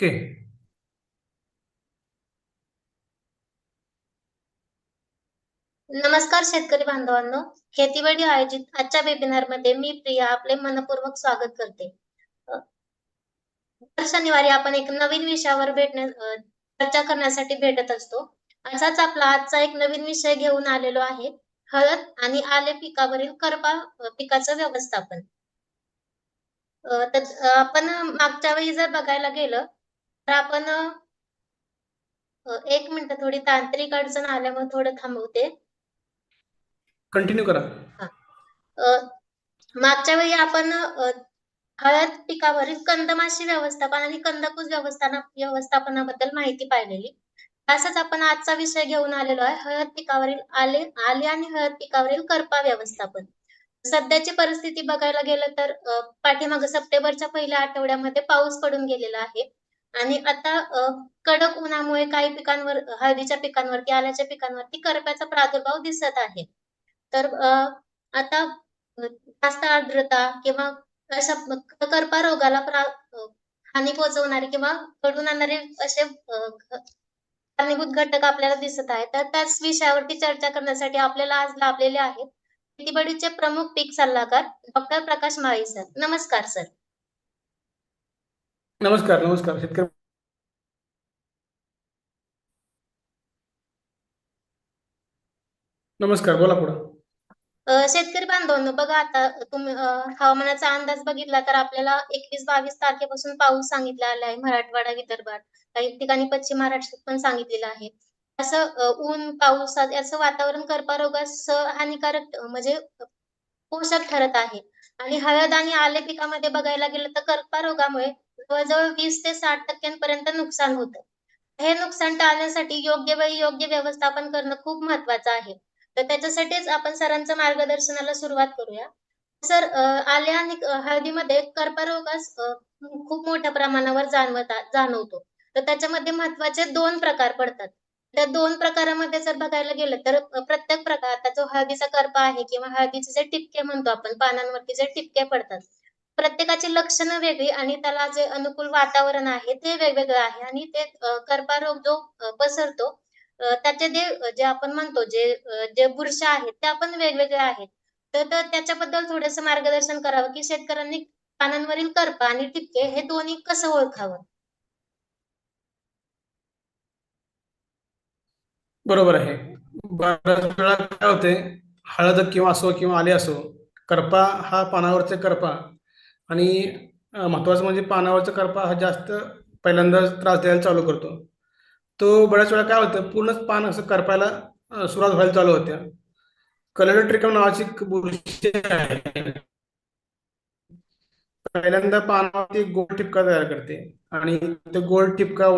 ¿Qué? नमस्कार शेतकरी बांधवांनो. खेतीवाडी आयोजित आजच्या वेबिनारमध्ये मी प्रिया आपले मनपूर्वक स्वागत करते. अ, दर शनिवारी आपण एक नवीन विषयावर भेटण्या अ, चर्चा करण्यासाठी भेटत असतो. असाच आपला आजचा एक नवीन विषय घेऊन आलेलो आहे हळद आणि आले पिकावरील करपा अ, पिकाचं व्यवस्थापन. अ, तर अ, आपण मागच्या वेळी जर बघायला गेलं तर आपण एक मिनिट थोडी तांत्रिक अडचण आल्यामुळे थोडं थांबवते. कंटिन्यू करा. मागच्या वेळी आपण हळद पिकावरील कंदमाशी व्यवस्थापन आणि कंदकुज व्यवस्थापन व्यवस्थापनाबद्दल माहिती पाहिलेली. असंच आपण आजचा विषय घेऊन आलेलो आहे. हळद पिकावरील आले आले आणि हळद पिकावरील करपा व्यवस्थापन. सध्याची परिस्थिती बघायला गेलं तर पाठीमागं सप्टेंबरच्या पहिल्या आठवड्यामध्ये पाऊस पडून गेलेला आहे. आणि आता कडक उन्हामुळे काही पिकांवर हळदीच्या पिकांवरती आल्याच्या पिकांवरती करप्याचा प्रादुर्भाव दिसत आहे. तर आता जास्त आर्द्रता किंवा अशा करपा रोगाला हानी पोहोचवणारे किंवा घडून आणणारे असे कारणीभूत घटक आपल्याला दिसत आहेत. तर त्याच विषयावरती चर्चा करण्यासाठी आपल्याला आज लाभलेले आहेत. शेतीबडीचे प्रमुख पीक सल्लागार डॉक्टर प्रकाश माळी सर. नमस्कार सर. नमस्कार नमस्कार. शेतकरी नमस्कार बोला पुढं. अ, शेतकरी बांधवांनो बघा आता तुम्ही अ, हवामानाचा अंदाज बघितला तर आपल्याला एकवीस बावीस तारखेपासून पाऊस सांगितला आला आहे मराठवाडा विदर्भात. काही ठिकाणी पश्चिम महाराष्ट्रात पण सांगितलेलं आहे. असं अ, ऊन पाऊस याचं वातावरण कर्करोगास हानिकारक अ, म्हणजे पोषक ठरत आहे. आणि हळद आणि आले पिकामध्ये बघायला गेलं तर कर्करोगामुळे जवळजवळ वीस ते साठ टक्क्यांपर्यंत नुकसान होतं. हे नुकसान टाळण्यासाठी योग्य वेळी योग्य व्यवस्थापन करणं खूप महत्वाचं आहे. तर त्याच्यासाठीच आपण सरांचं मार्गदर्शनाला सुरुवात करूया. सर आले आल्या आणि हळदीमध्ये कर्करोगास खूप मोठ्या प्रमाणावर जाणवता जाणवतो. तर त्याच्यामध्ये महत्त्वाचे दोन प्रकार पडतात. त्या दोन प्रकारामध्ये जर बघायला गेलं तर प्रत्येक प्रकार आता जो हळदीचा कर्प आहे किंवा हळदीचे जे टिपके म्हणतो आपण पानांवरती जे टिपके पडतात प्रत्येकाची लक्षणं वेगळी आणि त्याला जे अनुकूल वातावरण आहे ते वेगवेगळं आहे आणि ते अ, कर्करोग जो पसरतो त्याचे जे जे आपण म्हणतो जे जे बुरशा आहेत त्या पण वेगवेगळ्या आहेत. तर त्याच्याबद्दल थोडंसं मार्गदर्शन करावं की शेतकऱ्यांनी पानांवरील करपा आणि टिपके हे दोन्ही कसं ओळखावं? बरोबर आहे. बऱ्याच वेळा काय होते हळद किंवा असो किंवा आले असो करपा हा पानावरचा करपा आणि महत्वाचं म्हणजे पानावरचा करपा हा जास्त पहिल्यांदा त्रास द्यायला चालू करतो. तो बऱ्याच वेळा काय होतं पूर्णच पान असं करपायला सुरुवात व्हायला चालू होत्या कलर ट्रिकम नावाची बुरशी पहिल्यांदा पानावरती गोल टिपका तयार करते आणि ते गोल टिपका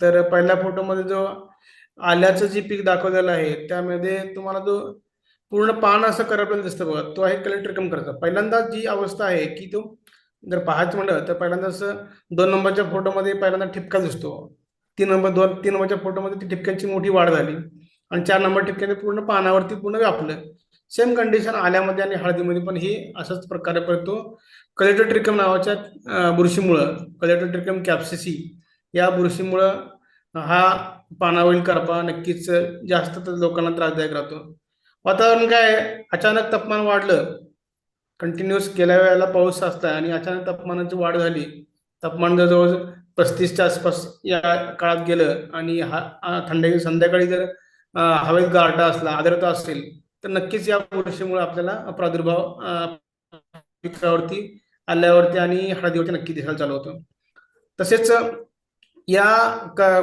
तर पहिल्या फोटोमध्ये जो आल्याचं जे पीक दाखवलेलं आहे त्यामध्ये तुम्हाला जो पूर्ण पान असं करपलेलं दिसतं बघा. तो आहे कलेक्टर कम करता. पहिल्यांदा जी अवस्था आहे की तो जर पाहायचं म्हणलं तर पहिल्यांदा असं दोन नंबरच्या फोटोमध्ये पहिल्यांदा ठिपका दिसतो. तीन नंबर दोन तीन नंबरच्या फोटोमध्ये ती ठिपक्यांची मोठी वाढ झाली आणि चार नंबर ठिपक्याने पूर्ण पानावरती पूर्ण व्यापलं. सेम कंडिशन आल्यामध्ये आणि हळदीमध्ये पण ही अशाच प्रकारे पडतो कलेक्टर ट्रिकम नावाच्या बुरशीमुळं कलेक्टर ट्रिकम कॅप्सिसी या बुरशीमुळं हा पानावरील करपा नक्कीच जास्त तर लोकांना त्रासदायक राहतो. वातावरण काय अचानक तापमान वाढलं. कंटिन्युअस गेल्या वेळेला पाऊस असला आणि अचानक तापमानाची वाढ झाली. तापमान जवळजवळ पस्तीसच्या आसपास या काळात गेलं आणि हा थंडी संध्याकाळी जर हवेत गारटा असला आर्द्रता असेल तर नक्कीच या गोष्टीमुळे आपल्याला प्रादुर्भाव पिकावरती आल्यावरती आणि हळदीवरती नक्की दिसायला चालू होतं. तसेच या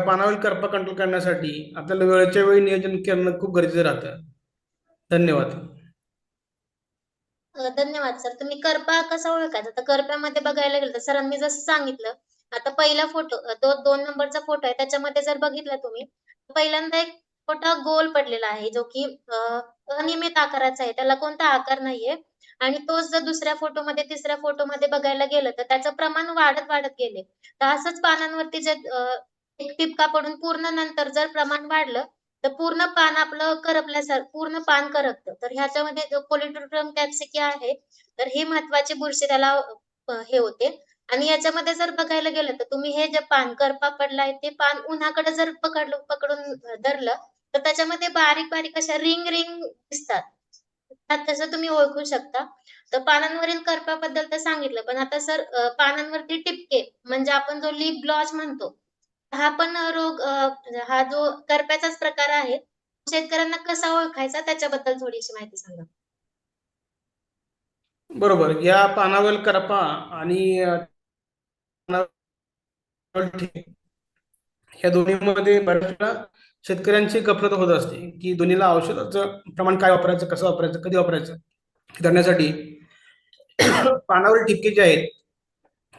पानावरील करपा कंट्रोल करण्यासाठी आपल्याला वेळेच्या वेळी नियोजन करणं खूप गरजेचं राहतं. धन्यवाद. अ, धन्यवाद सर. तुम्ही करपा कसा ओळखायचा? तर करप्यामध्ये बघायला गेलं तर सरांनी जसं सांगितलं आता पहिला फोटो तो दोन नंबरचा फोटो आहे. त्याच्यामध्ये जर बघितलं तुम्ही पहिल्यांदा एक फोटो गोल पडलेला आहे जो की अ, अनियमित आकाराचा आहे. त्याला कोणता आकार नाहीये. आणि तोच जर दुसऱ्या फोटोमध्ये तिसऱ्या फोटोमध्ये बघायला गेलं तर त्याचं प्रमाण वाढत वाढत गेले तर असंच पानांवरती जे अ, एक टिपका पडून पूर्ण नंतर जर प्रमाण वाढलं तर पूर्ण पान आपलं करपल्यासारखं पूर्ण पान करपतं तर ह्याच्यामध्ये जो कोलिट्रोट्रम कॅप्सिकी आहे तर हे महत्त्वाचे बुरशी त्याला हे होते आणि याच्यामध्ये जर बघायला गेलं तर तुम्ही हे जे पान करपा पडलाय ते पान उन्हाकडे जर पकडलं पकडून धरलं तर त्याच्यामध्ये बारीक बारीक अशा रिंग रिंग दिसतात. त्यात तसं तुम्ही ओळखू शकता. तर पानांवरील करपाबद्दल तर सांगितलं. पण आता सर पानांवरती टिपके म्हणजे आपण जो लिप ब्लॉच म्हणतो. हा पण रोग हा जो करप्याचाच प्रकार आहे. शेतकऱ्यांना कसा ओळखायचा त्याच्याबद्दल थोडीशी माहिती सांगा. बरोबर. या पानावरील करपा आणि या दोन्हीमध्ये बऱ्याच वेळा शेतकऱ्यांची कफलत होत असते, की दोन्हीला औषधाचं प्रमाण काय वापरायचं, कसं वापरायचं, कधी वापरायचं धरण्यासाठी करण्यासाठी पानावरील ठिपके जे आहेत,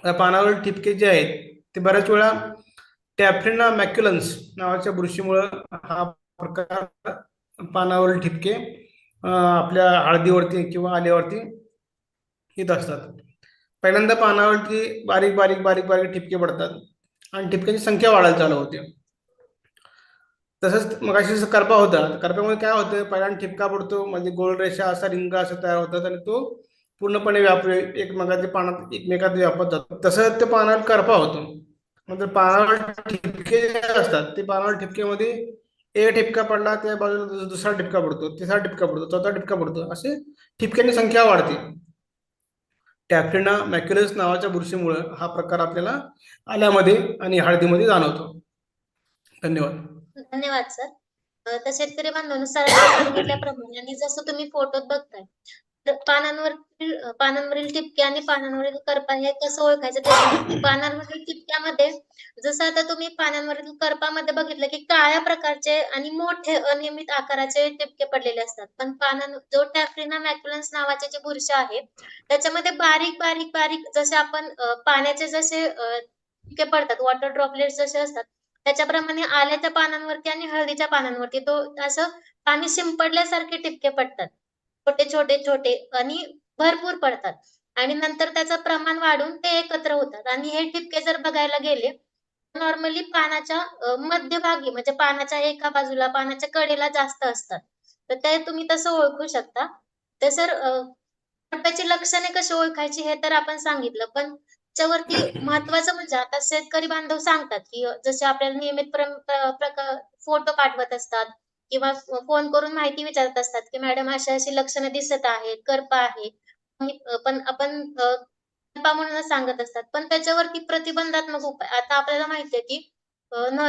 पानावर पानावरील ठिपके जे आहेत, ते बऱ्याच वेळा टॅफ्रिना मॅक्युलन्स नावाच्या बुरशीमुळं हा प्रकार पानावरील ठिपके आपल्या हळदीवरती किंवा आल्यावरती येत असतात. पहिल्यांदा पानावरती बारीक बारीक बारीक बारीक ठिपके पडतात आणि ठिपक्यांची संख्या वाढायला चालू होते. तसंच मगाशी जसं करपा होता, करप्यामुळे काय होतं पहिल्यांदा ठिपका पडतो म्हणजे गोल रेषा असा रिंग असा तयार होतात आणि तो पूर्णपणे व्याप एकमेकाच्या पानात एकमेकात व्यापत जातो. तसंच त्या पानावर करपा होतो. म्हणजे नंतर पानावर ठिपके जे असतात ते पानावर ठिपकेमध्ये एक ठिपका पडला त्या बाजूला दुसरा ठिपका पडतो, तिसरा ठिपका पडतो, चौथा ठिपका पडतो असे ठिपक्यांची संख्या वाढते. टॅफ्रिना मॅक्युलस नावाच्या बुरशीमुळे हा प्रकार आपल्याला आल्यामध्ये आणि हळदीमध्ये जाणवतो. धन्यवाद. धन्यवाद सर. तर शेतकरी बांधवानुसार सांगितल्याप्रमाणे आणि जसं तुम्ही फोटोत बघताय, तर पानांवरील अ, पानांवरील ठिपके आणि पानांवरील करपा हे कसं ओळखायचं पानांवरील ठिपक्यामध्ये जसं आता तुम्ही पानांवरील करपामध्ये बघितलं, की काळ्या प्रकारचे आणि मोठे अनियमित आकाराचे टिपके पडलेले असतात. पण पानां जो टॅफ्रिना मॅक्युलन्स नावाचे जे बुरशी आहे, त्याच्यामध्ये बारीक, बारीक, बारीक जसे आपण पाण्याचे जसे टिपके पडतात, वॉटर ड्रॉपलेट्स जसे असतात, त्याच्याप्रमाणे आल्याच्या पानांवरती आणि हळदीच्या पानांवरती तो असं पाणी शिंपडल्यासारखे टिपके पडतात. छोटे, छोटे, छोटे आणि भरपूर पडतात आणि नंतर त्याचं प्रमाण वाढून ते एकत्र होतात आणि हे ठिपके जर बघायला गेले, नॉर्मली पानाच्या मध्यभागी म्हणजे पानाच्या एका बाजूला, पानाच्या कडेला जास्त असतात. तर ते तुम्ही तसं ओळखू शकता. तर सर लक्षणे कशी ओळखायची हे तर आपण सांगितलं. पण त्याच्यावरती महत्त्वाचं म्हणजे आता शेतकरी बांधव सांगतात, की जसे आपल्याला नियमित प्र प्र प्रकार फोटो पाठवत असतात किंवा फोन करून माहिती विचारत असतात, की मॅडम अशी-अशी लक्षणं दिसत आहेत, करपा आहे. पण आपण करपा म्हणूनच सांगत असतात. पण त्याच्यावरती प्रतिबंधात्मक उपाय आता आपल्याला माहिती आहे, की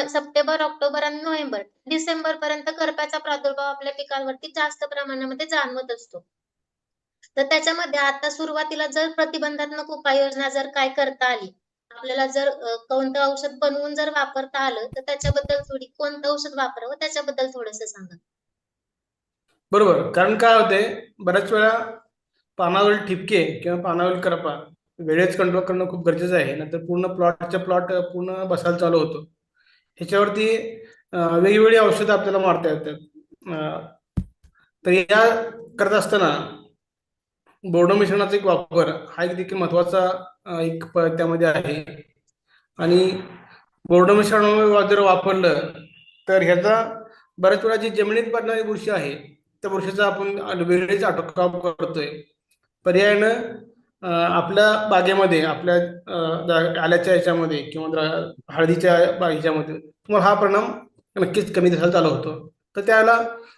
सप्टेंबर, ऑक्टोबर आणि नोव्हेंबर, डिसेंबर पर्यंत करप्याचा प्रादुर्भाव आपल्या पिकांवरती जास्त प्रमाणामध्ये जाणवत असतो. तर त्याच्यामध्ये आता सुरुवातीला जर प्रतिबंधात्मक उपाययोजना जर काय करता आली, आपल्याला जर कोणतं औषध बनवून जर वापरता आलं, तर त्याच्याबद्दल थोडी कोणतं औषध वापरावं त्याच्याबद्दल थोडस सांगा? बरोबर. कारण काय होतंय, बऱ्याच वेळा पानावरील ठिपके किंवा पानावरील करपा वेळेत कंट्रोल करणं खूप गरजेचं आहे. नंतर पूर्ण प्लॉटच्या प्लॉट पूर्ण बसायला चालू होतो. ह्याच्यावरती वेगवेगळी औषधं आपल्याला मारता येतात. तर या करत असताना बोर्डो मिश्रणाचा एक वापर हा एक देखील महत्त्वाचा एक त्यामध्ये आहे आणि बोर्डो मिश्रण जर वापरलं, तर ह्याचा बऱ्याच वेळा जी जमिनीत पडणारी बुरशी आहे, त्या बुरशीचा आपण वेगळीच आटोकाव करतोय. पर्यायानं आपल्या बागेमध्ये आपल्या आल्याच्या ह्याच्यामध्ये किंवा हळदीच्या ह्याच्यामध्ये तुम्हाला हा परिणाम नक्कीच कमी दिसायला चालू होतो. तर त्याला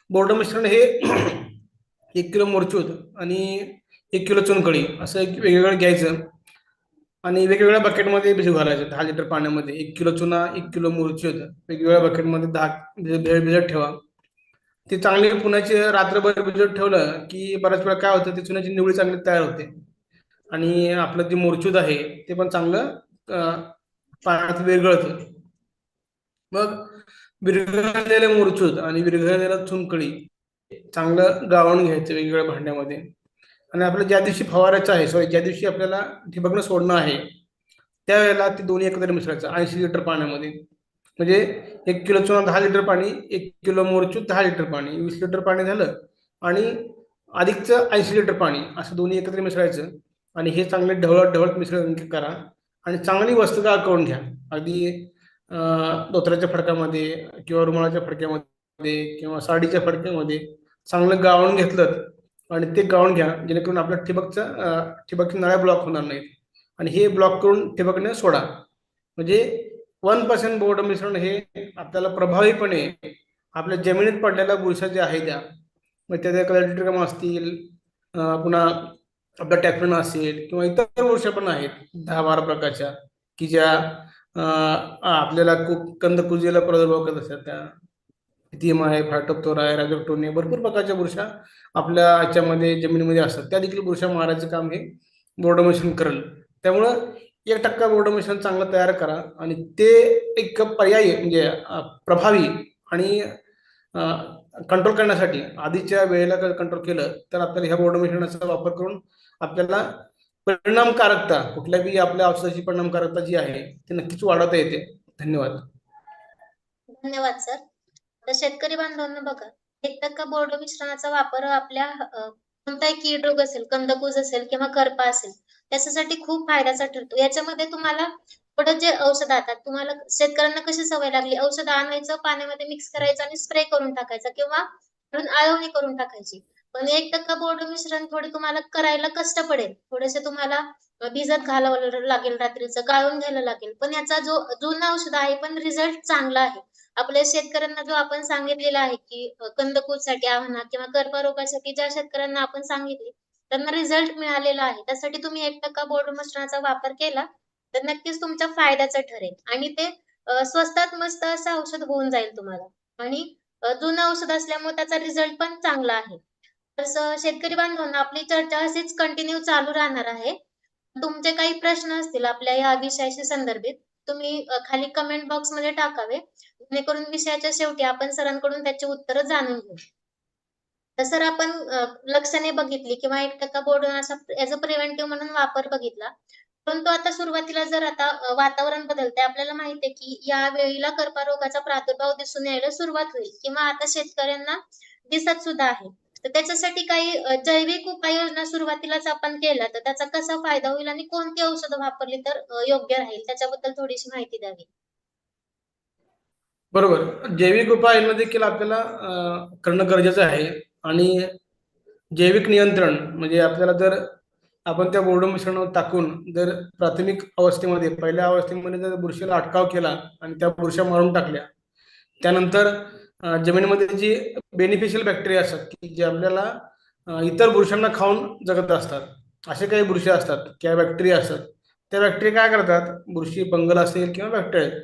बोर्ड मिश्रण हे एक किलो मोरचूद आणि एक किलो चुनकळी असं एक वेगवेगळं घ्यायचं आणि वेगवेगळ्या बकेटमध्ये भिजू घालायचं दहा लिटर पाण्यामध्ये. एक किलो चुना, एक किलो मोरचूद वेगवेगळ्या बकेटमध्ये दहा म्हणजे भेळ भिजत ठेवा. ते चांगली पुन्हाची रात्रभर भिजत ठेवलं, की बऱ्याच वेळा काय होतं, ते चुन्याची निवळी चांगली तयार होते आणि आपलं जे मोरचूद आहे, ते पण चांगलं पाण्यात विरघळतं. मग विरघळलेलं मोरचूद आणि विरघळलेलं चुनकळी चांगलं गाळून घ्यायचं वेगवेगळ्या भांड्यामध्ये आणि आपल्या ज्या दिवशी फवारायचं आहे, सॉरी ज्या दिवशी आपल्याला ठिबकणं सोडणं आहे, त्यावेळेला ते दोन्ही एकत्र मिसळायचं 80 लिटर पाण्यामध्ये. म्हणजे एक किलो चुना दहा लिटर पाणी, एक किलो मोरचू दहा लिटर पाणी, वीस लिटर पाणी झालं आणि अधिकचं 80 लिटर पाणी असं दोन्ही एकत्र मिसळायचं आणि हे चांगले ढवळत-ढवळत मिश्रण करा आणि चांगली वस्तुगाळ करून घ्या. अगदी धोत्राच्या फडक्यामध्ये किंवा रुमालाच्या फडक्यामध्ये किंवा साडीच्या फडक्यामध्ये चांगलं गाळून घेतलंत आणि ते गाळून घ्या, जेणेकरून आपल्या ठिबकचा ठिबक नळ्या ब्लॉक होणार नाहीत. आणि हे ब्लॉक करून ठिबकने सोडा. म्हणजे वन पर्सेंट बोर्ड मिश्रण हे आपल्याला प्रभावीपणे आपल्या जमिनीत पडलेल्या बुरशा ज्या आहेत त्या मग त्या कलॅट्रिकम असतील पुन्हा आपला टॅक्टन असेल किंवा इतर बुरशा पण आहेत दहा बारा प्रकारच्या की ज्या आपल्याला कु- कंदकुजीला प्रादुर्भाव करत असतात त्या. थिम आहे फाटोप्तोरा आहे राजोक्टोनी भरपूर प्रकारच्या बुरशा आपल्या याच्यामध्ये जमिनीमध्ये असतात. त्या देखील बुरशा मारायचं काम हे बोर्ड मशीन करेल. त्यामुळं एक टक्का बोर्ड मशीन चांगलं तयार करा आणि ते एक पर्यायी म्हणजे प्रभावी आणि कंट्रोल करण्यासाठी. आधीच्या वेळेला कंट्रोल केलं तर आपल्याला ह्या बोर्ड मिश्रणाचा वापर करून आपल्याला परिणामकारकता कुठल्याही आपल्या औषधाची परिणामकारकता जी आहे ती नक्कीच वाढवता येते. धन्यवाद. धन्यवाद सर. तर शेतकरी बांधवांना बघा एक टक्का बोर्ड मिश्रणाचा वापर आपल्या कोणताही कीड रोग असेल कंदकूज असेल किंवा करपा असेल त्याच्यासाठी खूप फायद्याचा ठरतो. याच्यामध्ये तुम्हाला थोडं जे औषध आता तुम्हाला शेतकऱ्यांना कशी सवय लागली? औषध आणायचं पाण्यामध्ये मिक्स करायचं आणि स्प्रे करून टाकायचं किंवा म्हणून आळवणी करून टाकायची. पण एक टक्का बोर्ड मिश्रण थोडे तुम्हाला करायला कष्ट पडेल. थोडेसे तुम्हाला भिजत घालावं लागेल रात्रीचं गाळून घ्यायला लागेल. पण याचा जो जुना औषध आहे पण रिझल्ट चांगला आहे. आपल्या शेतकऱ्यांना जो आपण सांगितलेला आहे की अ, आव्हाना किंवा कर्करोगासाठी ज्या शेतकऱ्यांना आपण सांगितले त्यांना रिझल्ट मिळालेला आहे. त्यासाठी तुम्ही एक टक्का बोर्ड मिश्रणाचा वापर केला तर नक्कीच तुमच्या फायद्याचं ठरेल. आणि ते स्वस्तात मस्त असं औषध होऊन जाईल तुम्हाला. आणि जुनं औषध असल्यामुळे त्याचा रिझल्ट पण चांगला आहे. तर शेतकरी बांधवांना आपली चर्चा अशीच कंटिन्यू चालू राहणार आहे. तुमचे काही प्रश्न असतील आपल्या या विषयाशी संदर्भित तुम्ही खाली कमेंट बॉक्समध्ये टाकावे. जेणेकरून विषयाच्या शेवटी आपण सरांकडून त्याची उत्तरं जाणून घेऊ. तर सर आपण लक्षणे बघितली किंवा एक टक्का बोर्ड असा ऍज अ प्रिव्हेंटिव्ह म्हणून वापर बघितला. परंतु आता सुरुवातीला जर आता वातावरण बदलते आपल्याला माहितीये आहे की या वेळीला कर्करोगाचा प्रादुर्भाव दिसून यायला सुरुवात होईल. किंवा आता शेतकऱ्यांना दिसत सुद्धा आहे. तर त्याच्यासाठी काही जैविक उपाययोजना सुरुवातीलाच आपण केल्या तर त्याचा कसा फायदा होईल आणि कोणती औषधं वापरली तर योग्य राहील? त्याच्याबद्दल थोडीशी माहिती द्यावी. बरोबर. जैविक उपाय देखील आपल्याला करणं गरजेचं आहे. आणि जैविक नियंत्रण म्हणजे आपल्याला जर आपण त्या बोर्ड मिश्रण टाकून जर प्राथमिक अवस्थेमध्ये पहिल्या अवस्थेमध्ये जर बुरशीला अटकाव केला आणि त्या बुरशा मारून टाकल्या त्यानंतर जमिनीमध्ये जी बेनिफिशियल बॅक्टेरिया असतात की जे आपल्याला इतर बुरशांना खाऊन जगत असतात. असे काही बुरशी असतात किंवा बॅक्टेरिया असतात. त्या बॅक्टेरिया काय करतात? बुरशी बंगल असेल किंवा बॅक्टेरिया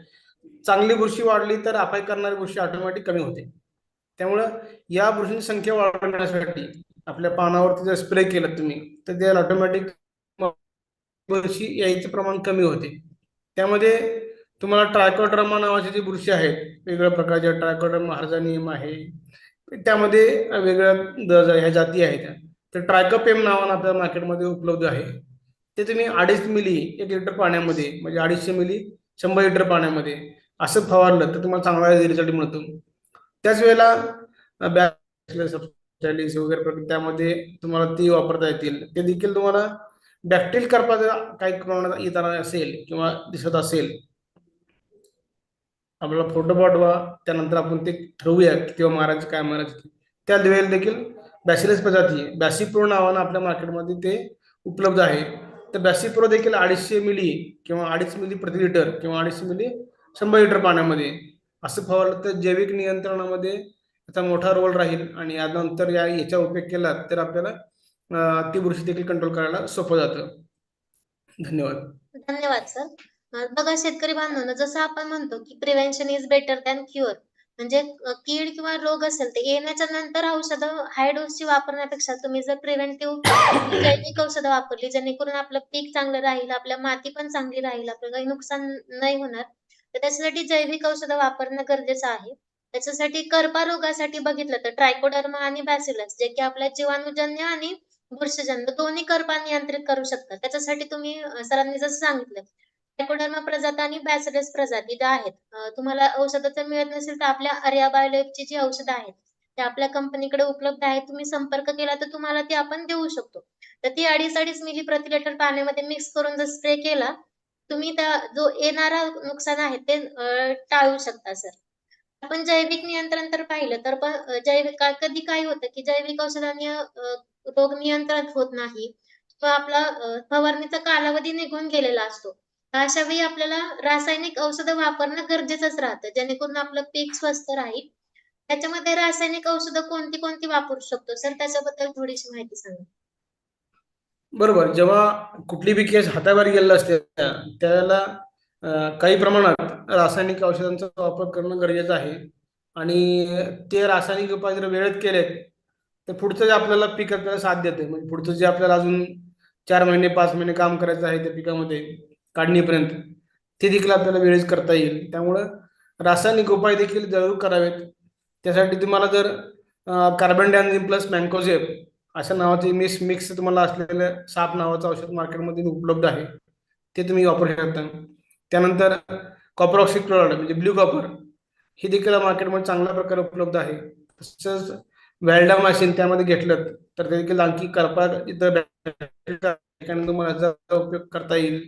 चांगली बुरशी वाढली तर अपाय करणारी बुरशी ऑटोमॅटिक कमी होते. त्यामुळं या बुरशींची संख्या वाढवण्यासाठी आपल्या पानावरती जर स्प्रे केलं तुम्ही तर त्याला ऑटोमॅटिक बुरशी यायचं प्रमाण कमी होते. त्यामध्ये तुम्हाला ट्रायकोड्रमा नावाची जी बुरशी आहेत वेगवेगळ्या प्रकारच्या ट्रायकोड्रामा हार्जानियम आहे. त्यामध्ये वेगळ्या द- ह्या जाती आहेत. तर ट्रायकोपेम नावानं आपल्या मार्केटमध्ये उपलब्ध आहे. ते तुम्ही अडीच मिली एक लिटर पाण्यामध्ये म्हणजे अडीचशे मिली शंभर लिटर पाण्यामध्ये असं फवारलं तर तुम्हाला चांगला रिझल्ट मिळतो. त्याच वेळेला बॅक्टेरिया वगैरे त्यामध्ये तुम्हाला ती वापरता येतील. ते देखील तुम्हाला बॅक्टेरियल करपाचं काही प्रमाणात येताना असेल किंवा दिसत असेल. आपल्याला फोटो पाठवा त्यानंतर आपण ते ठरवूया किंवा मारायचं काय मारायचं त्या वेळेला देखील बॅसिलस प्रजाती बॅसिप्रो नावानं आपल्या मार्केटमध्ये ते उपलब्ध आहे. तर बॅसिप्रो देखील अडीचशे मिली किंवा अडीच मिली प्रति लिटर किंवा अडीचशे मिली शंभर लिटर पाण्यामध्ये. असं फवारलं तर जैविक नियंत्रणामध्ये त्याचा मोठा रोल राहील आणि यानंतर या याचा उपयोग केला तर आपल्याला ती बुरशी देखील कंट्रोल करायला सोपं जातं. धन्यवाद. धन्यवाद सर बघा शेतकरी बांधवांनो जसं आपण म्हणतो की prevention is better than cure म्हणजे कीड किंवा रोग असेल तर येण्याच्या नंतर औषधं हाय डोसची वापरण्यापेक्षा तुम्ही जर प्रिव्हेंटिव्ह जैविक औषधं वापरली जेणेकरून आपलं पीक चांगलं राहील आपल्या माती पण चांगली राहील आपलं काही नुकसान नाही होणार तर त्याच्यासाठी जैविक औषधं वापरणं गरजेचं आहे. त्याच्यासाठी करपा रोगासाठी बघितलं तर ट्रायकोडर्मा आणि बॅसिलस जे की आपल्या जीवाणूजन्य आणि बुरशीजन्य दोन्ही करपा नियंत्रित करू शकतात. त्याच्यासाठी तुम्ही सरांनी जसं सांगितलं ट्रायकोडर्मा प्रजाती आणि बॅसिलस प्रजाती आहेत तुम्हाला औषधाचं जर मिळत नसेल तर आपल्या आर्या बायोलेबची जी औषधं आहेत ते आपल्या कंपनीकडे उपलब्ध आहेत तुम्ही संपर्क केला तर तुम्हाला ती आपण देऊ शकतो. तर ती अडीच अडीच मिली प्रति लिटर पाण्यामध्ये मिक्स करून जर स्प्रे केला तुम्ही त्या जो येणारा नुकसान आहे ते टाळू शकता सर. आपण जैविक नियंत्रण तर पाहिलं तर पण जैविक कधी काय होतं की जैविक औषधांनी रोग नियंत्रण होत नाही. किंवा आपला फवारणीचा कालावधी निघून गेलेला असतो. अशा वेळी आपल्याला रासायनिक औषधं वापरणं गरजेचंच राहतं, जेणेकरून आपलं पीक स्वस्त राहील. त्याच्यामध्ये रासायनिक औषधं कोणती कोणती वापरू शकतो? सर त्याच्याबद्दल थोडीशी माहिती सांगा. बरोबर. जेव्हा कुठली बी केस हाताबाहेर गेलेलं असते त्याला काही प्रमाणात रासायनिक औषधांचा वापर करणं गरजेचं आहे. आणि ते रासायनिक उपाय जर वेळेत केलेत तर पुढचं जे आपल्याला पीक आपल्याला साथ देते म्हणजे पुढचं जे आपल्याला अजून चार महिने पाच महिने काम करायचं आहे त्या पिकामध्ये काढणीपर्यंत. ते देखील आपल्याला वेळेस करता येईल. त्यामुळं रासायनिक उपाय देखील जरूर करावेत. त्यासाठी तुम्हाला जर कार्बन डायझिम प्लस मँकोझेप अशा नावाचे मिक्स मिक्स तुम्हाला असलेलं साप नावाचं औषध मार्केटमध्ये उपलब्ध आहे. ते तुम्ही वापरू शकता. त्यानंतर कॉपर ऑक्सिक्लोराइड म्हणजे ब्ल्यू कॉपर हे देखील मार्केटमध्ये चांगल्या प्रकारे उपलब्ध आहे. तसंच व्हॅल्डा मशीन त्यामध्ये घेतलं तर ते देखील आणखी करपा इतर तुम्हाला उपयोग करता येईल.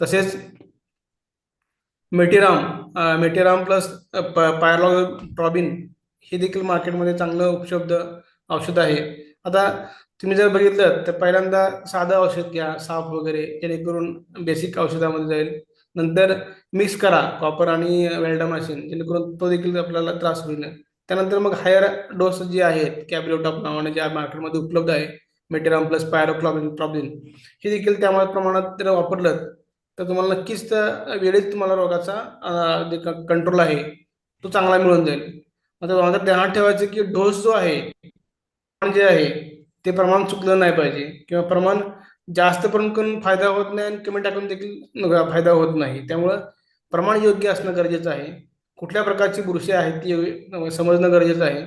तसेच मेटीराम मेटीराम प्लस पायरलॉट्रॉबिन हे देखील मार्केटमध्ये चांगलं उपलब्ध औषध आहे. आता तुम्ही जर बघितलं तर पहिल्यांदा साधं औषध घ्या साफ वगैरे जेणेकरून बेसिक औषधामध्ये जाईल. नंतर मिक्स करा कॉपर आणि वेल्डामाशिन जेणेकरून तो देखील आपल्याला त्रास होईल त्यानंतर मग हायर डोस जे आहेत कॅबिलोटॉप नावाने ज्या मार्केटमध्ये उपलब्ध आहे मेटेराम प्लस पायरोक्लॉबिन प्रॉब्लिन हे देखील त्या प्रमाणात जर वापरलं तर तुम्हाला नक्कीच त्या वेळेत तुम्हाला रोगाचा जे कंट्रोल आहे तो चांगला मिळून जाईल. आता तुम्हाला ध्यानात ठेवायचं की डोस जो आहे प्रमाण जे आहे ते प्रमाण चुकलं नाही पाहिजे. किंवा प्रमाण जास्त पण करून फायदा होत नाही आणि कमी टाकून देखील फायदा होत नाही. त्यामुळं प्रमाण योग्य असणं गरजेचं आहे. कुठल्या प्रकारची बुरशी आहेत ती समजणं गरजेचं आहे.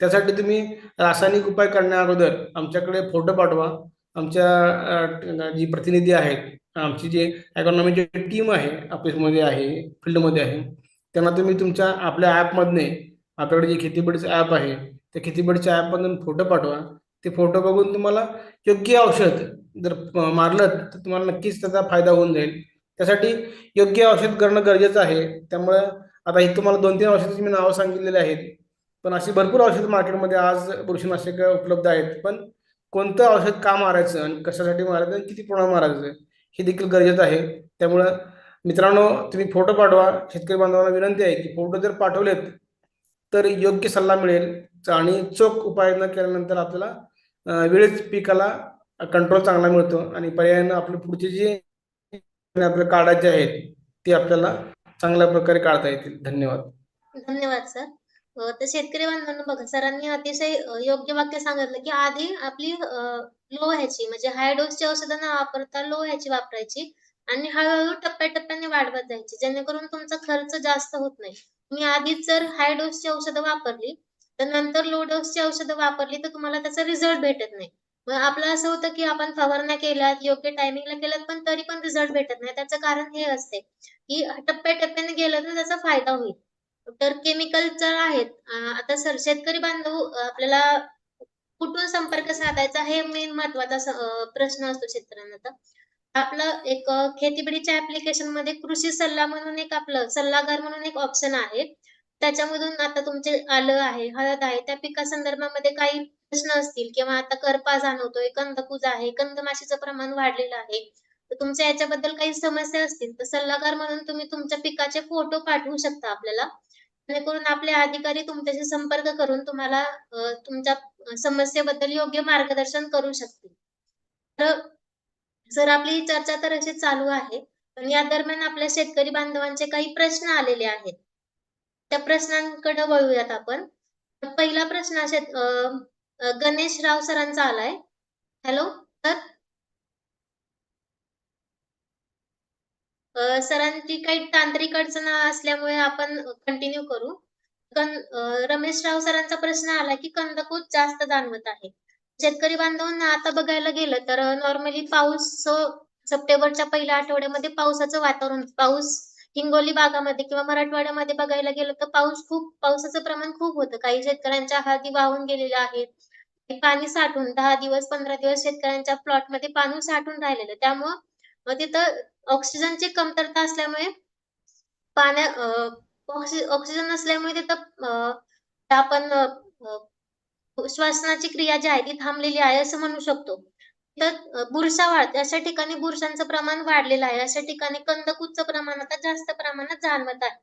त्यासाठी तुम्ही रासायनिक उपाय करण्या अगोदर आमच्याकडे फोटो पाठवा. आमच्या जी प्रतिनिधी आहेत आमची जी जे टीम आहे ऑफिसमध्ये आहे फील्डमध्ये आहे त्यांना तुम्ही तुमच्या आपल्या ॲपमधने आपल्याकडे जे खेतीबडीचं ॲप आहे त्या खेतीबडीच्या ॲपमधून फोटो पाठवा. ते फोटो बघून तुम्हाला योग्य औषध जर मारलं तर तुम्हाला नक्कीच त्याचा फायदा होऊन जाईल. त्यासाठी योग्य औषध करणं गरजेचं आहे. त्यामुळं आता ही तुम्हाला दोन तीन औषधाची मी नावं सांगितलेली आहेत. पण अशी भरपूर औषध मार्केटमध्ये आज बुरशीनाशक उपलब्ध आहेत. पण कोणतं औषध का मारायचं आणि कशासाठी मारायचं आणि किती प्रमाणात मारायचं? हे देखील गरजेचं आहे. त्यामुळं मित्रांनो तुम्ही फोटो पाठवा. शेतकरी बांधवांना विनंती आहे की फोटो जर पाठवलेत तर योग्य सल्ला मिळेल. आणि चोख उपाययोजना केल्यानंतर आपल्याला वेळेत पिकाला कंट्रोल चांगला मिळतो. आणि पर्यायानं आपले पुढचे जे आपले काढायचे आहेत ते आपल्याला चांगल्या प्रकारे काढता येतील. धन्यवाद. धन्यवाद सर अ, तर शेतकरी बांधवांनो बघा सरांनी अतिशय अ, योग्य वाक्य सांगितलं की आधी आपली लो ह्याची म्हणजे हाय डोसची औषधं न वापरता लो ह्याची वापरायची आणि हळूहळू टप्प्याटप्प्याने वाढवत जायची जेणेकरून तुमचा खर्च जास्त होत नाही. तुम्ही आधीच जर हाय डोसची औषधं वापरली तर नंतर लो डोसची औषधं वापरली तर तुम्हाला त्याचा रिझल्ट भेटत नाही. मग आपलं असं होतं की आपण फवारण्या केल्यात योग्य टायमिंगला केल्यात पण तरी पण रिझल्ट भेटत नाही. त्याचं कारण हे असते की टप्प्याटप्प्याने गेलं तर त्याचा फायदा होईल. तर केमिकलचा आहेत. आता सर शेतकरी बांधव आपल्याला कुठून संपर्क साधायचा हे मेन महत्त्वाचा प्रश्न असतो शेतकऱ्यांना तर. आपलं एक खेतीबडीच्या ऍप्लिकेशनमध्ये कृषी सल्ला म्हणून एक आपलं सल्लागार म्हणून एक ऑप्शन आहे. त्याच्यामधून आता तुमचे आलं आहे हळद आहे त्या पिका संदर्भामध्ये काही प्रश्न असतील किंवा आता करपा जाणवतोय कंदकुज आहे कंदमाशीचं प्रमाण वाढलेलं आहे तर तुमच्या याच्याबद्दल काही समस्या असतील तर सल्लागार म्हणून तुम्ही तुमच्या पिकाचे फोटो पाठवू शकता आपल्याला. जेणेकरून आपले अधिकारी तुमच्याशी संपर्क करून तुम्हाला तुमच्या समस्येबद्दल योग्य मार्गदर्शन करू शकतील. तर सर आपली ही चर्चा तर अशी चालू आहे पण या दरम्यान आपल्या शेतकरी बांधवांचे काही प्रश्न आलेले आहेत. त्या प्रश्नांकडे वळूयात आपण. पहिला प्रश्न असे गणेश राव सरांचा आलाय. Hello sir? सरांची काही तांत्रिक अडचण असल्यामुळे आपण कंटिन्यू करू. रमेशराव रमेश राव सरांचा प्रश्न आला की कंदकूच जास्त जाणवत आहे. शेतकरी बांधवांना आता बघायला गेलं तर नॉर्मली पाऊस सप्टेंबरच्या पहिल्या आठवड्यामध्ये पावसाचं वातावरण पाऊस हिंगोली भागामध्ये किंवा मराठवाड्यामध्ये बघायला गेलं तर पाऊस खूप पावसाचं प्रमाण खूप होतं. काही शेतकऱ्यांच्या हळदी वाहून गेलेल्या आहेत पाणी साठून दहा दिवस पंधरा दिवस शेतकऱ्यांच्या प्लॉटमध्ये पाणी साठून राहिलेलं. त्यामुळं मग तिथं ऑक्सिजनची कमतरता असल्यामुळे पाण्या ऑक्सिजन नसल्यामुळे तिथं आपण श्वसनाची क्रिया जी आहे ती थांबलेली आहे असं म्हणू शकतो. तर बुरसा बुरशा अशा ठिकाणी बुरशांचं प्रमाण वाढलेलं आहे. अशा ठिकाणी कंदकुजचं प्रमाण आता जास्त प्रमाणात जाणवत आहे.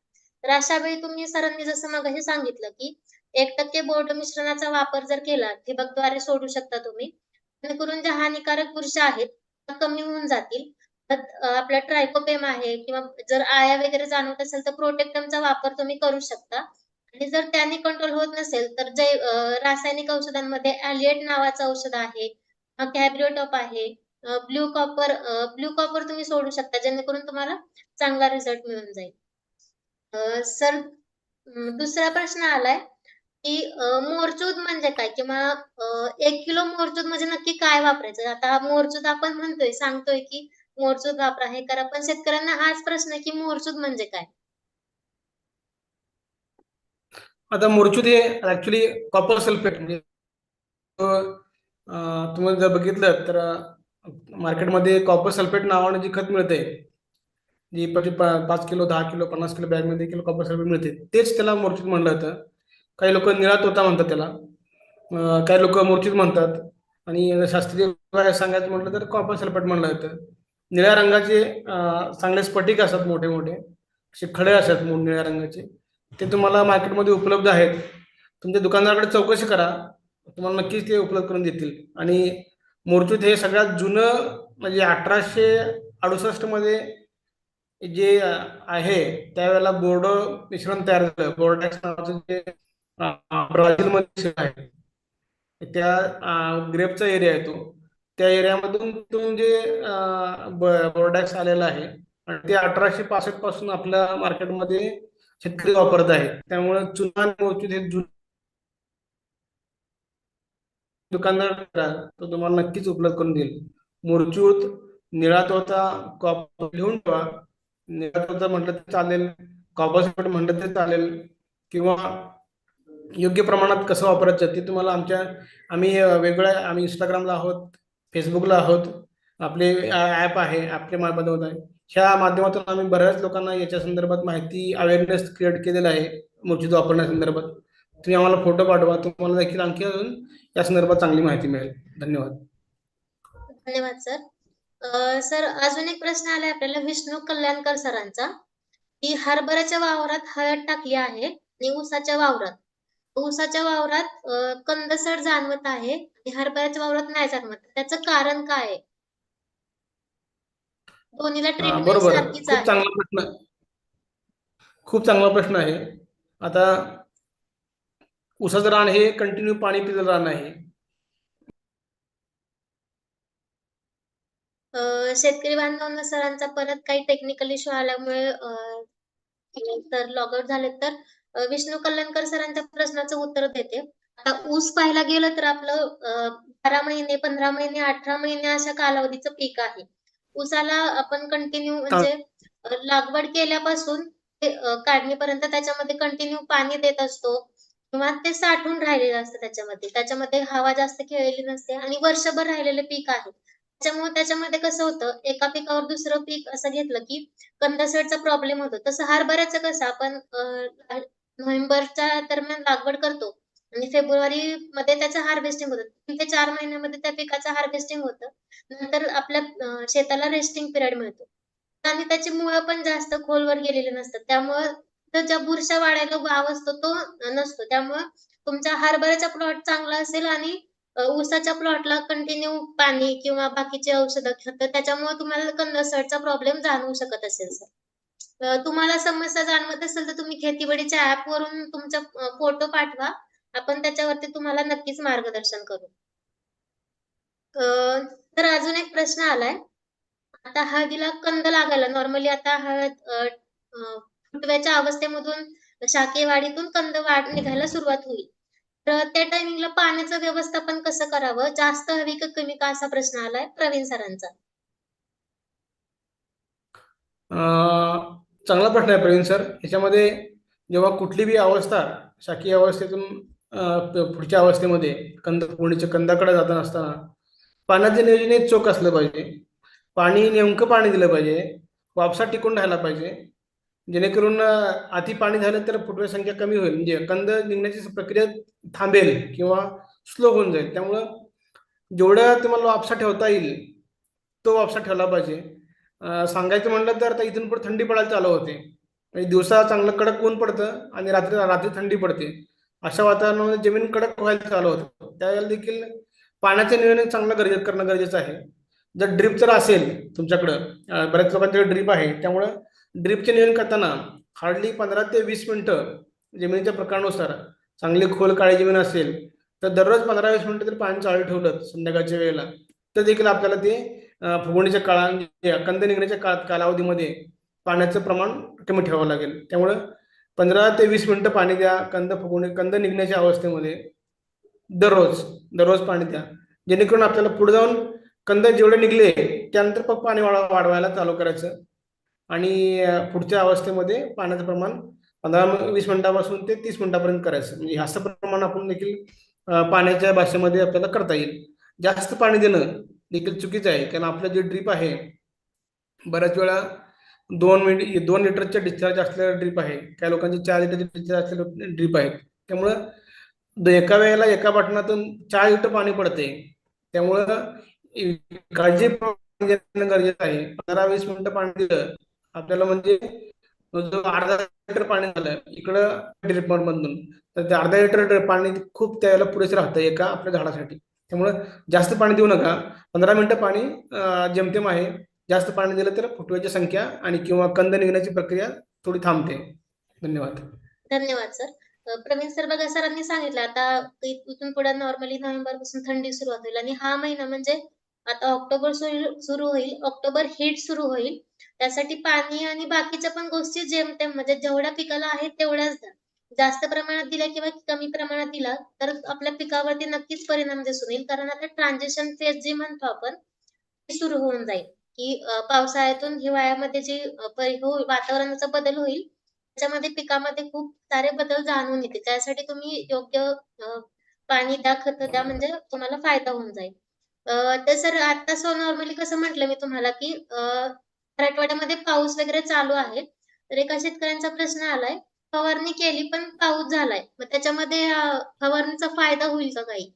तर अशा वेळी तुम्ही सरांनी जसं मगाशी सांगितलं, की एक टक्के बोर्ड मिश्रणाचा वापर जर केला, ठिबकद्वारे सोडू शकता तुम्ही. जेणेकरून ज्या हानिकारक बुरशा आहेत, त्या कमी होऊन जातील. आपला ट्रायकोपेम आहे किंवा जर आया वगैरे जाणवत असेल, तर प्रोटेक्टमचा वापर तुम्ही करू शकता. आणि जर त्याने कंट्रोल होत नसेल, तर जै रासायनिक औषधांमध्ये ऍलिएट नावाचं औषध आहे. कॅब्रिओटॉप आहे. ब्ल्यू कॉपर ब्ल्यू कॉपर तुम्ही सोडू शकता, जेणेकरून तुम्हाला चांगला रिझल्ट मिळून जाईल. सर दुसरा प्रश्न आलाय, की मोरचूद म्हणजे काय? किंवा एक किलो मोरचूद म्हणजे नक्की काय वापरायचं? आता मोरचूद आपण म्हणतोय, सांगतोय, की मोरचूद वापरा, हे करा. पण शेतकऱ्यांना हाच प्रश्न आहे, की मोरचूद म्हणजे काय? आता मोरचूद हे ऍक्च्युली कॉपर सल्फेट म्हणजे तुम्ही जर बघितलं तर मार्केटमध्ये कॉपर सल्फेट नावाने जी खत मिळते जी प्रति पाच किलो दहा किलो पन्नास किलो बॅगमध्ये किलो कॉपर सल्फेट मिळते तेच त्याला मोरचूद म्हणलं जातं काही लोक निळा तोता म्हणतात त्याला काही लोक मोरचूद म्हणतात आणि शास्त्रीय सांगायचं म्हटलं तर कॉपर सल्फेट म्हणलं जातं निळ्या रंगाचे चांगले स्फटिक असतात मोठे मोठे असे खडे असतात निळ्या रंगाचे. ते तुम्हाला मार्केटमध्ये उपलब्ध आहेत. तुमच्या दुकानदाराकडे चौकशी करा. तुम्हाला नक्कीच ते उपलब्ध करून देतील. आणि मोरचूत हे सगळ्यात जुनं म्हणजे अठराशे अडुसष्टमध्ये जे आहे त्यावेळेला बोर्ड मिश्रण तयार झालं. बोर्डॅक्स नावाचं जे ब्राझीलमध्ये आहे. त्या ग्रेपचा एरिया आहे तो. त्या एरियामधून तिथून जे म्हणजे, बोर्डॅक्स आलेला आहे. आणि ते अठराशे पासष्टपासून आपल्या मार्केटमध्ये शेतकरी वापरत आहेत. त्यामुळे चुना मोचित हे दुकानदार तो तुम्हाला नक्कीच उपलब्ध करून देईल. मुरचूत निळा तोता कॉपर लिहून ठेवा. निळा तोता म्हटलं तर चालेल कॉपर सल्फेट म्हटलं तर चालेल. किंवा योग्य प्रमाणात कसं वापरायचं ते तुम्हाला आमच्या आम्ही वेगळ्या आम्ही इंस्टाग्रामला आहोत. फेसबुकला आहोत. आपले ॲप आहे आपल्या माध्यमातून आहे. ह्या माध्यमातून आम्ही बऱ्याच लोकांना याच्या संदर्भात माहिती अवेअरनेस क्रिएट केलेला आहे मूर्छित वापरण्यासंदर्भात तुम्ही आम्हाला फोटो पाठवा तुम्हाला देखील आणखी अजून या संदर्भात चांगली माहिती मिळेल. धन्यवाद. धन्यवाद सर. सर अजून एक प्रश्न आलाय आपल्याला विष्णू कल्याणकर सरांचा, की हरभऱ्याच्या वावरात हळद टाकली आहे आणि ऊसाच्या वावरात. ऊसाच्या वावरात अ, कंदसड जाणवत आहे आणि हरभऱ्याच्या वावरात नाही जाणवत. त्याचं कारण काय आहे? दोन्हीला बरोबर खूप. चांगला प्रश्न खूप चांगला प्रश्न आहे आता ऊसाचं रान हे कंटिन्यू पाणी पिलेलं रान आहे शेतकरी बांधवांना सरांचा परत काही टेक्निकल इश्यू आल्यामुळे तर लॉग आउट झाले तर विष्णू कल्याणकर सरांच्या प्रश्नाचं उत्तर देते. आता ऊस पाहायला गेलं तर आपलं 12 महिने, 15 महिने, 18 महिने अशा कालावधीचं पीक आहे. ऊसाला आपण कंटिन्यू म्हणजे लागवड केल्यापासून ते काढणीपर्यंत त्याच्यामध्ये कंटिन्यू पाणी देत असतो किंवा ते साठून राहिलेलं असतं त्याच्यामध्ये. त्याच्यामध्ये हवा जास्त खेळलेली नसते आणि वर्षभर राहिलेलं पीक आहे. त्याच्यामुळे त्याच्यामध्ये कसं होतं, एका पिकावर दुसरं पीक असं घेतलं की कंदसडचा प्रॉब्लेम होतो. तसं हरभऱ्याचं कसं आपण नोव्हेंबरच्या दरम्यान लागवड करतो आणि फेब्रुवारी मध्ये त्याचं हार्वेस्टिंग होतं. तीन ते चार महिन्यामध्ये त्या पिकाचं हार्वेस्टिंग होतं. नंतर आपल्या शेताला रेस्टिंग पिरियड मिळतो. आणि त्याची मुळं पण जास्त खोलवर गेलेली नसतात. त्यामुळं ज्या बुरशा वाढायला भाव असतो तो नसतो. त्यामुळं तुमचा हरभऱ्याचा प्लॉट चांगला असेल आणि ऊसाच्या प्लॉटला कंटिन्यू पाणी किंवा बाकीचे औषधं खतं त्याच्यामुळे तुम्हाला कंदसडचा प्रॉब्लेम जाणवू शकत असेल सर. तुम्हाला समस्या जाणवत असेल तर तुम्ही खेतीबाडीच्या ॲपवरून तुमचा फोटो पाठवा. आपण त्याच्यावरती तुम्हाला नक्कीच मार्गदर्शन करू. अ, तर अजून एक प्रश्न आलाय. आता हळदीला कंद लागायला नॉर्मली आता हळद फुटव्याच्या अवस्थेमधून शाकीय वाढीतून कंद वाढ निघायला सुरुवात होईल. तर त्या टायमिंगला पाण्याचं व्यवस्थापन कसं करावं? जास्त हवी का कमी का? असा प्रश्न आलाय प्रवीण सरांचा. चांगला प्रश्न आहे प्रवीण सर. याच्यामध्ये जेव्हा कुठली बी अवस्था शाकीय अवस्थेतून पुढच्या अवस्थेमध्ये कंद पूर्णीच्या कंदाकडे जाताना असताना पाण्याचे नियोजन हे चोख असलं पाहिजे. पाणी नेमकं पाणी दिलं पाहिजे. वापसा टिकून राहायला पाहिजे. जेणेकरून अति पाणी झालं तर फुटवे संख्या कमी होईल. म्हणजे कंद निघण्याची प्रक्रिया थांबेल किंवा स्लो होऊन जाईल. त्यामुळं जेवढं तुम्हाला वापसा ठेवता येईल तो वापसा ठेवला पाहिजे. सांगायचं म्हणलं तर आता इथून पुढे थंडी पडायला चालू होते. म्हणजे दिवसा चांगलं कडक ऊन पडतं आणि रात्री रात्री थंडी पडते. अशा वातावरणामध्ये जमीन कडक व्हायला चालू होतं. त्यावेळेला देखील पाण्याचं नियोजन चांगलं गरजे करणं गरजेचं आहे. जर ड्रीप जर असेल तुमच्याकडं बऱ्याच लोकांच्याकडे ड्रीप आहे. त्यामुळं ड्रीपचे नियोजन करताना हार्डली पंधरा ते वीस मिनटं जमिनीच्या प्रकारानुसार चांगली खोल काळी जमीन असेल तर दररोज पंधरा वीस मिनटं जर पाणी चालू ठेवलं संध्याकाळच्या वेळेला तर देखील आपल्याला ते फुगवणीच्या काळा कंद निघण्याच्या काळात कालावधीमध्ये पाण्याचं प्रमाण कमी ठेवावं लागेल. त्यामुळं पंधरा ते वीस मिनिटं पाणी द्या कंद फुगवणे कंद निघण्याच्या अवस्थेमध्ये दररोज दररोज पाणी द्या. जेणेकरून आपल्याला पुढे जाऊन कंद जेवढे निघले त्यानंतर फक्त पाणी वाढवायला चालू करायचं. आणि पुढच्या अवस्थेमध्ये पाण्याचं प्रमाण पंधरा वीस मिनिटापासून ते तीस मिनिटापर्यंत करायचं. म्हणजे असं प्रमाण आपण देखील पाण्याच्या भाषेमध्ये आपल्याला करता येईल. जास्त पाणी देणं देखील चुकीचं आहे. कारण आपलं जे ड्रीप आहे बऱ्याच वेळा दोन मिनिट दोन लिटरच्या डिस्चार्ज असलेला ड्रीप आहे. काही लोकांचे चार लिटरचे डिस्चार्ज असलेले ड्रीप आहेत त्यामुळं एका वेळेला एका बटनातून चार लिटर पाणी पडते. त्यामुळं काळजी घेणं गरजेचं आहे. पंधरा वीस मिनिटं पाणी दिलं आपल्याला म्हणजे अर्धा लिटर पाणी झालं इकडं ड्रिप मधून तर ते अर्धा लिटर पाणी खूप त्याला पुरेसे राहतं एका आपल्या झाडासाठी. त्यामुळं जास्त पाणी देऊ नका. पंधरा मिनिटं पाणी जेमतेम आहे. जास्त पाणी दिलं तर फुटव्याची संख्या आणि किंवा कंद निघण्याची प्रक्रिया थोडी थांबते. धन्यवाद. धन्यवाद सर. प्रवीण सर बघा सरांनी सांगितलं आता इथून पुढे नॉर्मली नोव्हेंबरपासून थंडी सुरुवात होईल आणि हा महिना म्हणजे आता ऑक्टोबर सुरू सुरू होईल. ऑक्टोबर हिट सुरू होईल. त्यासाठी पाणी आणि बाकीच्या पण गोष्टी जेमतेम म्हणजे जेवढ्या पिकाला आहेत तेवढ्याच द्या. जास्त प्रमाणात दिला किंवा कमी प्रमाणात दिला तर आपल्या पिकावरती नक्कीच परिणाम दिसून येईल. कारण आता ट्रान्झिशन फेज जे म्हणतो आपण ती सुरू होऊन जाईल. की पावसाळ्यातून हिवाळ्यामध्ये जे परि- हो, वातावरणाचा बदल होईल त्याच्यामध्ये पिकामध्ये खूप सारे बदल जाणून येते त्यासाठी तुम्ही योग्य पाणी द्या खत द्या म्हणजे तुम्हाला फायदा होऊन जाईल. तर सर आता सो नॉर्मली कसं म्हटलं मी तुम्हाला की मराठवाड्यामध्ये पाऊस वगैरे चालू आहे. तर एका शेतकऱ्यांचा प्रश्न आलाय फवारणी केली पण पाऊस झालाय. मग त्याच्यामध्ये फवारणीचा फायदा होईल का काही?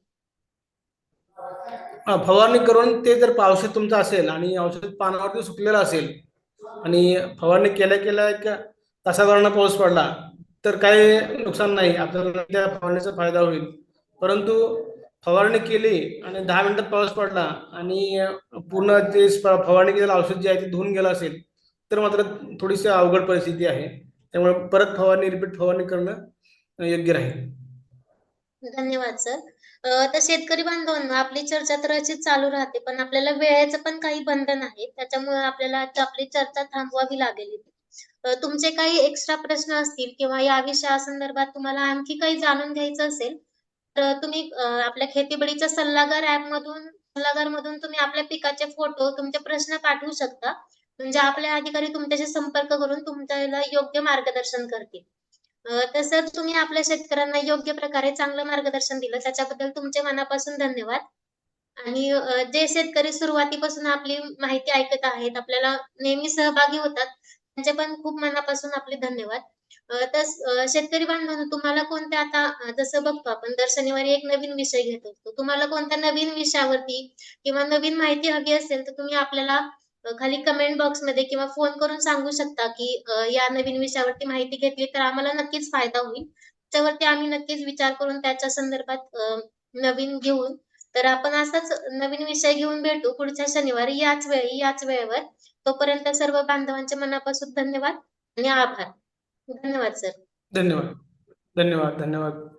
हा, फवारणी करून ते जर पावसात तुमचं असेल आणि औषध पानावरती सुकलेलं असेल आणि फवारणी केल्या केल्या एक पाऊस पडला तर काही नुकसान नाही. आपल्याला त्या फवारणीचा फायदा होईल. परंतु फवारणी केली आणि दहा मिनिटात पाऊस पडला आणि पूर्ण ते फवारणी केलेलं औषध जे आहे ते धुवून गेलं असेल तर मात्र थोडीशी अवघड परिस्थिती आहे. त्यामुळे परत फवारणी रिपीट फवारणी करणं योग्य राहील. धन्यवाद सर तर शेतकरी बांधवांना आपली चर्चा तर अशीच चालू राहते पण आपल्याला वेळेचं पण काही बंधन आहे. त्याच्यामुळे आपल्याला आपली चर्चा थांबवावी लागेल तुमचे काही एक्स्ट्रा प्रश्न असतील किंवा या विषयासंदर्भात तुम्हाला आणखी काही जाणून घ्यायचं असेल तर तुम्ही आपल्या खेतीबडीच्या सल्लागार ऍप मधून सल्लागार मधून तुम्ही आपल्या पिकाचे फोटो तुमचे प्रश्न पाठवू शकता. म्हणजे आपले अधिकारी तुमच्याशी संपर्क करून तुमच्याला योग्य मार्गदर्शन करतील. तसंच तुम्ही आपल्या शेतकऱ्यांना योग्य प्रकारे चांगलं मार्गदर्शन दिलं त्याच्याबद्दल तुमचे मनापासून धन्यवाद. आणि जे शेतकरी सुरुवातीपासून आपली माहिती ऐकत आहेत आपल्याला नेहमी सहभागी होतात त्यांचे पण खूप मनापासून आपले धन्यवाद. तस शेतकरी बांधवांनो तुम्हाला कोणत्या आता जसं बघतो आपण दर शनिवारी एक नवीन विषय घेत असतो. तुम्हाला कोणत्या नवीन विषयावरती किंवा नवीन माहिती हवी असेल तर तुम्ही आपल्याला खाली कमेंट बॉक्समध्ये किंवा फोन करून सांगू शकता की या नवीन विषयावरती माहिती घेतली तर आम्हाला नक्कीच फायदा होईल. त्याच्यावरती आम्ही नक्कीच विचार करून त्याच्या संदर्भात नवीन घेऊन तर आपण असाच नवीन विषय घेऊन भेटू पुढच्या शनिवारी याच वेळी याच वेळेवर. तोपर्यंत सर्व बांधवांच्या मनापासून धन्यवाद आणि आभार. धन्यवाद सर धन्यवाद. धन्यवाद धन्यवाद.